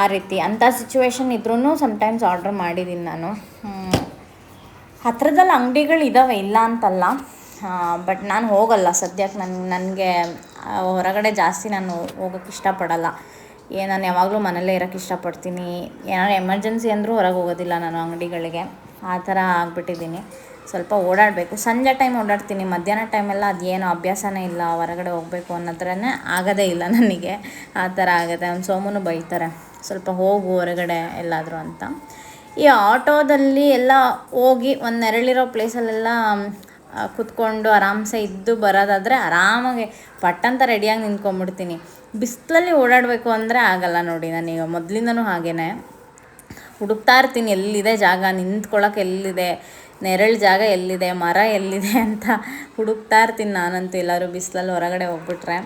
ಆ ರೀತಿ, ಅಂಥ ಸಿಚುವೇಶನ್ ಇದ್ರೂ ಸಮ್ಟೈಮ್ಸ್ ಆರ್ಡ್ರ್ ಮಾಡಿದ್ದೀನಿ ನಾನು. ಹತ್ರದಲ್ಲಿ ಅಂಗಡಿಗಳು ಇದ್ದಾವೆ ಇಲ್ಲ ಅಂತಲ್ಲ. ಬಟ್ ನಾನು ಹೋಗಲ್ಲ ಸದ್ಯಕ್ಕೆ ನನ್ನ ನನಗೆ ಹೊರಗಡೆ ಜಾಸ್ತಿ ನಾನು ಹೋಗೋಕ್ಕೆ ಇಷ್ಟಪಡಲ್ಲ. ಏ, ನಾನು ಯಾವಾಗಲೂ ಮನೇಲೇ ಇರೋಕ್ಕೆ ಇಷ್ಟಪಡ್ತೀನಿ. ಏನಾದ್ರು ಎಮರ್ಜೆನ್ಸಿ ಅಂದರೂ ಹೊರಗೆ ಹೋಗೋದಿಲ್ಲ ನಾನು ಅಂಗಡಿಗಳಿಗೆ. ಆ ಥರ ಆಗಿಬಿಟ್ಟಿದ್ದೀನಿ. ಸ್ವಲ್ಪ ಓಡಾಡಬೇಕು. ಸಂಜೆ ಟೈಮ್ ಓಡಾಡ್ತೀನಿ. ಮಧ್ಯಾಹ್ನ ಟೈಮೆಲ್ಲ ಅದೇನು ಅಭ್ಯಾಸನೇ ಇಲ್ಲ. ಹೊರಗಡೆ ಹೋಗಬೇಕು ಅನ್ನೋದ್ರೇ ಆಗೋದೇ ಇಲ್ಲ ನನಗೆ. ಆ ಥರ ಆಗುತ್ತೆ. ಒಂದು ಸೋಮನು ಬೈತಾರೆ. ಸ್ವಲ್ಪ ಹೋಗು ಹೊರಗಡೆ ಎಲ್ಲಾದರೂ ಅಂತ. ಈ ಆಟೋದಲ್ಲಿ ಎಲ್ಲ ಹೋಗಿ ಒಂದು ನೆರಳಿರೋ ಪ್ಲೇಸಲ್ಲೆಲ್ಲ ಕುತ್ಕೊಂಡು ಆರಾಮ್ಸೆ ಇದ್ದು ಬರೋದಾದರೆ ಆರಾಮಾಗಿ ಪಟ್ಟಂತ ರೆಡಿಯಾಗಿ ನಿಂತ್ಕೊಂಡ್ಬಿಡ್ತೀನಿ. ಬಿಸಿಲಲ್ಲಿ ಓಡಾಡಬೇಕು ಅಂದರೆ ಆಗಲ್ಲ ನೋಡಿ ನಾನೀಗ, ಮೊದಲಿಂದನೂ ಹಾಗೇ ಹುಡುಕ್ತಾ ಇರ್ತೀನಿ, ಎಲ್ಲಿದೆ ಜಾಗ? ನಿಂತ್ಕೊಳ್ಳೋಕೆ ಎಲ್ಲಿದೆ? ನೆರಳು ಜಾಗ ಎಲ್ಲಿದೆ? ಮರ ಎಲ್ಲಿದೆ ಅಂತ ಹುಡುಕ್ತಾ ಇರ್ತೀನಿ ನಾನಂತೂ ಎಲ್ಲರೂ ಬಿಸಿಲಲ್ಲಿ ಹೊರಗಡೆ ಹೋಗ್ಬಿಟ್ರೆ.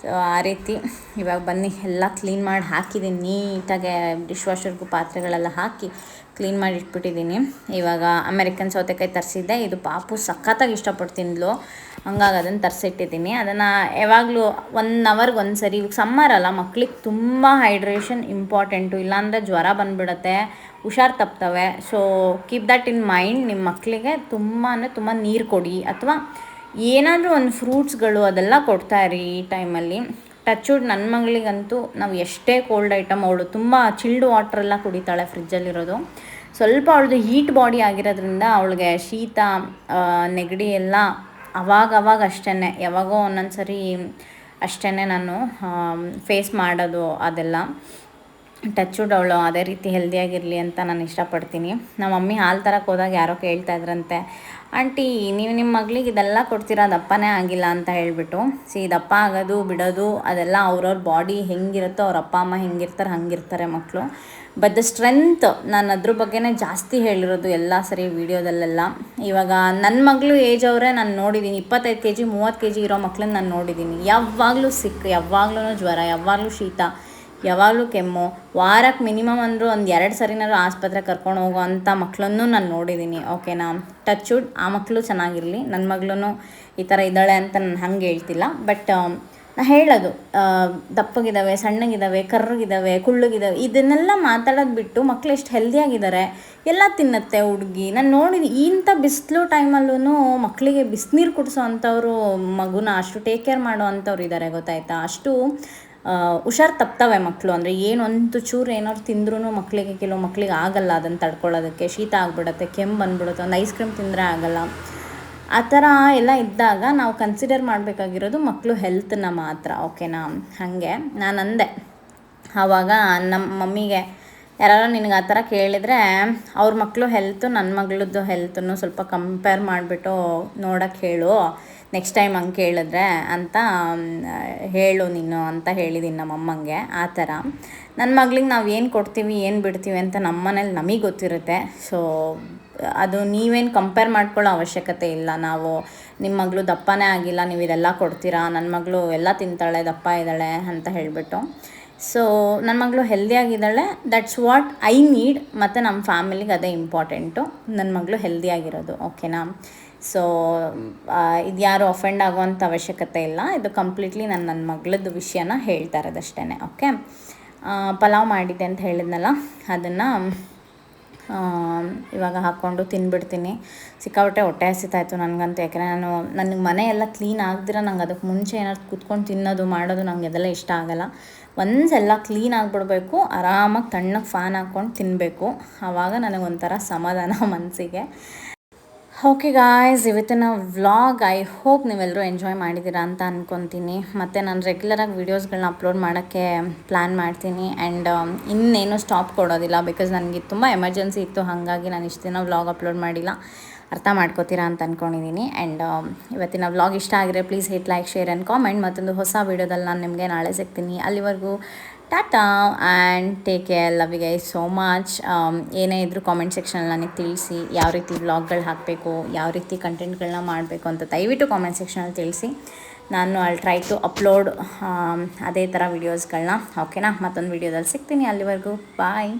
ಸೊ ಆ ರೀತಿ ಇವಾಗ ಬನ್ನಿ, ಎಲ್ಲ ಕ್ಲೀನ್ ಮಾಡಿ ಹಾಕಿದ್ದೀನಿ, ನೀಟಾಗೆ ಡಿಶ್ ವಾಷರ್ಗೂ ಪಾತ್ರೆಗಳೆಲ್ಲ ಹಾಕಿ ಕ್ಲೀನ್ ಮಾಡಿ ಇಟ್ಬಿಟ್ಟಿದ್ದೀನಿ ಇವಾಗ ಅಮೆರಿಕನ್ ಸೌತೆಕಾಯಿ ತರಿಸಿದ್ದೆ. ಇದು ಪಾಪು ಸಖತ್ತಾಗಿ ಇಷ್ಟಪಟ್ಟು ತಿಂದ್ಲು. ಹಂಗಾಗಿ ಅದನ್ನು ತರಿಸಿಟ್ಟಿದ್ದೀನಿ. ಅದನ್ನು ಯಾವಾಗಲೂ ಒನ್ ಅವರ್ಗೆ ಒಂದು ಸರಿ ಇವಾಗ ಸಮ್ಮರ್ ಅಲ್ಲ, ಮಕ್ಳಿಗೆ ತುಂಬ ಹೈಡ್ರೇಷನ್ ಇಂಪಾರ್ಟೆಂಟು ಇಲ್ಲಾಂದರೆ ಜ್ವರ ಬಂದುಬಿಡತ್ತೆ, ಹುಷಾರು ತಪ್ತವೆ. So keep that in mind ನಿಮ್ಮ ಮಕ್ಕಳಿಗೆ ತುಂಬ ಅಂದರೆ ತುಂಬ ನೀರು ಕೊಡಿ. ಅಥವಾ ಏನಾದರೂ ಒಂದು ಫ್ರೂಟ್ಸ್ಗಳು ಅದೆಲ್ಲ ಇರಿ ಈ ಟೈಮಲ್ಲಿ ಟಚ್ವುಡ್ ನನ್ನ ಮಗಳಿಗಂತೂ ನಾವು ಎಷ್ಟೇ ಕೋಲ್ಡ್ ಐಟಮ್ ಅವಳು ತುಂಬ ಚಿಲ್ಡ್ ವಾಟ್ರೆಲ್ಲ ಕುಡಿತಾಳೆ ಫ್ರಿಜ್ಜಲ್ಲಿರೋದು ಸ್ವಲ್ಪ ಅವಳದು ಹೀಟ್ ಬಾಡಿ ಆಗಿರೋದ್ರಿಂದ ಅವಳಿಗೆ ಶೀತ ನೆಗಡಿ ಎಲ್ಲ ಅವಾಗ ಅವಾಗ ಅಷ್ಟೇ ಯಾವಾಗೋ ಒಂದೊಂದು ಸರಿ ಅಷ್ಟೇ ನಾನು ಫೇಸ್ ಮಾಡೋದು ಅದೆಲ್ಲ. ಟಚ್ವುಡ್ ಅವಳು, ಅದೇ ರೀತಿ ಹೆಲ್ದಿಯಾಗಿರಲಿ ಅಂತ ನಾನು ಇಷ್ಟಪಡ್ತೀನಿ. ನಮ್ಮ ಮಮ್ಮಿ ಹಾಲು ತರಕ್ಕೆ ಹೋದಾಗ ಯಾರೋ ಕೇಳ್ತಾ ಇದ್ರಂತೆ, ಆಂಟಿ, ನೀವು ನಿಮ್ಮ ಮಗಳಿಗೆ ಇದೆಲ್ಲ ಕೊಡ್ತೀರಾ? ದಪ್ಪನೇ ಆಗಿಲ್ಲ ಅಂತ ಹೇಳಿಬಿಟ್ಟು ಸಿ ದಪ್ಪ ಆಗೋದು, ಬಿಡೋದು, ಅದೆಲ್ಲ ಅವ್ರವ್ರ ಬಾಡಿ ಹೆಂಗಿರುತ್ತೋ, ಅವ್ರ ಅಪ್ಪ, ಅಮ್ಮ ಹೆಂಗಿರ್ತಾರೆ, ಹಂಗಿರ್ತಾರೆ ಮಕ್ಕಳು ಬಟ್ ದ ಸ್ಟ್ರೆಂತ್ ನಾನು ಅದ್ರ ಬಗ್ಗೆನೇ ಜಾಸ್ತಿ ಹೇಳಿರೋದು ಎಲ್ಲ ಸರಿ ವೀಡಿಯೋದಲ್ಲೆಲ್ಲ. ಇವಾಗ ನನ್ನ ಮಗಳು ಏಜ್ ಅವರೇ ನಾನು ನೋಡಿದ್ದೀನಿ ಇಪ್ಪತ್ತೈದು ಕೆ ಜಿ ಮೂವತ್ತು ಕೆ ಜಿ ಇರೋ ಮಕ್ಕಳನ್ನ ನಾನು ನೋಡಿದ್ದೀನಿ ಯಾವಾಗಲೂ ಸಿಕ್ ಯಾವಾಗ್ಲೂ ಜ್ವರ, ಯಾವಾಗಲೂ ಶೀತ. ಯಾವಾಗಲೂ ಕೆಮ್ಮು. ವಾರಕ್ಕೆ ಮಿನಿಮಮ್ ಅಂದರೂ ಒಂದು ಎರಡು ಸರಿನಾದ್ರು ಆಸ್ಪತ್ರೆ ಕರ್ಕೊಂಡು ಹೋಗೋ ಅಂಥ ಮಕ್ಕಳನ್ನು ನಾನು ನೋಡಿದ್ದೀನಿ ಓಕೆನಾ? ಟಚ್ವುಡ್ ಆ ಮಕ್ಕಳು ಚೆನ್ನಾಗಿರಲಿ. ನನ್ನ ಮಗಳೂ ಈ ಥರ ಇದ್ದಾಳೆ ಅಂತ ನಾನು ಹಂಗೆ ಹೇಳ್ತಿಲ್ಲ. ಬಟ್ ನಾ ಹೇಳೋದು. ದಪ್ಪಗಿದ್ದಾವೆ ಸಣ್ಣಗಿದ್ದಾವೆ ಕರ್ರಗಿದ್ದಾವೆ ಕುಳ್ಳಗಿದ್ದಾವೆ ಇದನ್ನೆಲ್ಲ ಮಾತಾಡೋದು ಬಿಟ್ಟು ಮಕ್ಕಳು ಎಷ್ಟು ಹೆಲ್ದಿಯಾಗಿದ್ದಾರೆ ಎಲ್ಲ ತಿನ್ನತ್ತೆ ಹುಡುಗಿ. ನಾನು ನೋಡಿದ ಇಂಥ ಬಿಸಿಲು ಟೈಮಲ್ಲೂ ಮಕ್ಕಳಿಗೆ ಬಿಸಿನೀರು ಕುಡಿಸೋ ಅಂಥವ್ರು ಮಗುನ ಅಷ್ಟು ಟೇಕ್ ಕೇರ್ ಮಾಡೋ ಅಂಥವ್ರು ಇದ್ದಾರೆ ಗೊತ್ತಾಯ್ತಾ? ಅಷ್ಟು ಹುಷಾರು ತಪ್ತವೆ ಮಕ್ಕಳು ಅಂದರೆ ಏನೊಂದು ಚೂರು ಏನಾದ್ರು ತಿಂದ್ರೂ ಮಕ್ಕಳಿಗೆ ಕೆಲವು ಮಕ್ಕಳಿಗೆ ಆಗಲ್ಲ ಅದನ್ನು ತಡ್ಕೊಳ್ಳೋದಕ್ಕೆ. ಶೀತ ಆಗಿಬಿಡುತ್ತೆ, ಕೆಮ್ಮು ಬಂದ್ಬಿಡುತ್ತೆ, ಒಂದು ಐಸ್ ಕ್ರೀಮ್ ತಿಂದರೆ ಆಗಲ್ಲ. ಆ ಥರ ಎಲ್ಲ ಇದ್ದಾಗ ನಾವು ಕನ್ಸಿಡರ್ ಮಾಡಬೇಕಾಗಿರೋದು ಮಕ್ಕಳು ಹೆಲ್ತನ್ನ ಮಾತ್ರ ಓಕೆನಾ ಹಾಗೆ, ನಾನು ಅಂದೆ. ಆವಾಗ ನಮ್ಮ ಮಮ್ಮಿಗೆ ಯಾರು ನಿನಗೆ ಆ ಥರ ಕೇಳಿದರೆ ಅವ್ರ ಮಕ್ಕಳು ಹೆಲ್ತು ನನ್ನ ಮಗಳದ್ದು ಹೆಲ್ತನ್ನು ಸ್ವಲ್ಪ ಕಂಪೇರ್ ಮಾಡಿಬಿಟ್ಟು ನೋಡೋಕ್ಕೆ ಹೇಳು. ನೆಕ್ಸ್ಟ್ ಟೈಮ್ ಹಂಗೆ ಕೇಳಿದ್ರೆ ಅಂತ ಹೇಳು ನೀನು ಅಂತ ಹೇಳಿದ್ದೀನಿ ನಮ್ಮ ಅಮ್ಮಂಗೆ, ಆ ಥರ. ನನ್ನ ಮಗಳಿಗೆ ನಾವು ಏನು ಕೊಡ್ತೀವಿ, ಏನು ಬಿಡ್ತೀವಿ ಅಂತ ನಮ್ಮ ಮನೇಲಿ ನಮಗೆ ಗೊತ್ತಿರುತ್ತೆ. ಸೊ ಅದು ನೀವೇನು ಕಂಪೇರ್ ಮಾಡ್ಕೊಳ್ಳೋ ಅವಶ್ಯಕತೆ ಇಲ್ಲ. ನಾವು ನಿಮ್ಮ ಮಗಳು ದಪ್ಪನೇ ಆಗಿಲ್ಲ, ನೀವು ಇದೆಲ್ಲ ಕೊಡ್ತೀರಾ ನನ್ನ ಮಗಳು ಎಲ್ಲ ತಿಂತಾಳೆ, ದಪ್ಪ ಇದ್ದಾಳೆ ಅಂತ ಹೇಳಿಬಿಟ್ಟು. ಸೊ ನನ್ನ ಮಗಳು ಹೆಲ್ದಿಯಾಗಿದ್ದಾಳೆ ದಟ್ಸ್ ವಾಟ್ ಐ ನೀಡ್ ಮತ್ತು ನಮ್ಮ ಫ್ಯಾಮಿಲಿಗೆ ಅದೇ ಇಂಪಾರ್ಟೆಂಟು ನನ್ನ ಮಗಳು ಹೆಲ್ದಿಯಾಗಿರೋದು ಓಕೆನಾ ಸೊ ಇದು ಯಾರು ಅಫೆಂಡ್ ಆಗುವಂಥ ಅವಶ್ಯಕತೆ ಇಲ್ಲ. ಇದು ಕಂಪ್ಲೀಟ್ಲಿ ನಾನು ನನ್ನ ಮಗಳದ್ದು ವಿಷಯನ ಹೇಳ್ತಾ ಇರೋದಷ್ಟೇ ಓಕೆ ಪಲಾವ್ ಮಾಡಿದ್ದೆ ಅಂತ ಹೇಳಿದ್ನಲ್ಲ, ಅದನ್ನು ಇವಾಗ ಹಾಕ್ಕೊಂಡು ತಿನ್ಬಿಡ್ತೀನಿ. ಸಿಕ್ಕಾಪಟ್ಟೆ ಹೊಟ್ಟೆ ಹಸಿತಾಯಿತು ನನಗಂತೂ, ಯಾಕೆಂದರೆ ನಾನು, ನನಗೆ ಮನೆ ಎಲ್ಲ ಕ್ಲೀನ್ ಆಗದಿರ ನಂಗೆ ಅದಕ್ಕೆ ಮುಂಚೆ ಏನಾದ್ರು ಕೂತ್ಕೊಂಡು ತಿನ್ನೋದು, ಮಾಡೋದು ನಂಗೆ ಅದೆಲ್ಲ ಇಷ್ಟ ಆಗಲ್ಲ. ಒಂದ್ಸಲ ಕ್ಲೀನ್ ಆಗಿಬಿಡ್ಬೇಕು, ಆರಾಮಾಗಿ ತಣ್ಣಗೆ ಫ್ಯಾನ್ ಹಾಕ್ಕೊಂಡು ತಿನ್ನಬೇಕು ಆವಾಗ ನನಗೊಂಥರ ಸಮಾಧಾನ ಮನಸ್ಸಿಗೆ ಓಕೆ ಗಾಯ್ಸ್ ಇವತ್ತಿನ ವ್ಲಾಗ್ ಐ ಹೋಪ್ ನೀವೆಲ್ಲರೂ ಎಂಜಾಯ್ ಮಾಡಿದ್ದೀರಾ ಅಂತ ಅಂದ್ಕೊತೀನಿ ಮತ್ತು ನಾನು ರೆಗ್ಯುಲರಾಗಿ ವೀಡಿಯೋಸ್ಗಳನ್ನ ಅಪ್ಲೋಡ್ ಮಾಡೋಕ್ಕೆ ಪ್ಲ್ಯಾನ್ ಮಾಡ್ತೀನಿ. ಆ್ಯಂಡ್ ಇನ್ನೇನು ಸ್ಟಾಪ್ ಕೊಡೋದಿಲ್ಲ ಬಿಕಾಸ್ ನನಗೆ ತುಂಬ ಎಮರ್ಜೆನ್ಸಿ ಇತ್ತು. ಹಾಗಾಗಿ ನಾನು ಇಷ್ಟು ದಿನ ವ್ಲಾಗ್ ಅಪ್ಲೋಡ್ ಮಾಡಿಲ್ಲ. ಅರ್ಥ ಮಾಡ್ಕೋತೀರಾ ಅಂತ ಅಂದ್ಕೊಂಡಿದ್ದೀನಿ ಆ್ಯಂಡ್ ಇವತ್ತಿನ ವ್ಲಾಗ್ ಇಷ್ಟ ಆಗಿದ್ರೆ please hit like share and comment ಮತ್ತೊಂದು ಹೊಸ ವೀಡಿಯೋದಲ್ಲಿ ನಾನು ನಿಮಗೆ ನಾಳೆ ಸಿಗ್ತೀನಿ. ಅಲ್ಲಿವರೆಗೂ tata and take care love you guys so much ಏನೇ ಇದ್ದರೂ ಕಾಮೆಂಟ್ ಸೆಕ್ಷನಲ್ಲಿ ನನಗೆ ತಿಳಿಸಿ ಯಾವ ರೀತಿ ವ್ಲಾಗ್ಗಳು ಹಾಕಬೇಕು, ಯಾವ ರೀತಿ ಕಂಟೆಂಟ್ಗಳನ್ನ ಮಾಡಬೇಕು ಅಂತ ದಯವಿಟ್ಟು ಕಾಮೆಂಟ್ ಸೆಕ್ಷನಲ್ಲಿ ತಿಳಿಸಿ. ನಾನು ಅಲ್ಲಿ ಟ್ರೈ ಟು ಅಪ್ಲೋಡ್ ಅದೇ ಥರ ವೀಡಿಯೋಸ್ಗಳನ್ನ ಓಕೆನಾ ಮತ್ತೊಂದು ವೀಡಿಯೋದಲ್ಲಿ ಸಿಗ್ತೀನಿ ಅಲ್ಲಿವರೆಗೂ. ಬಾಯ್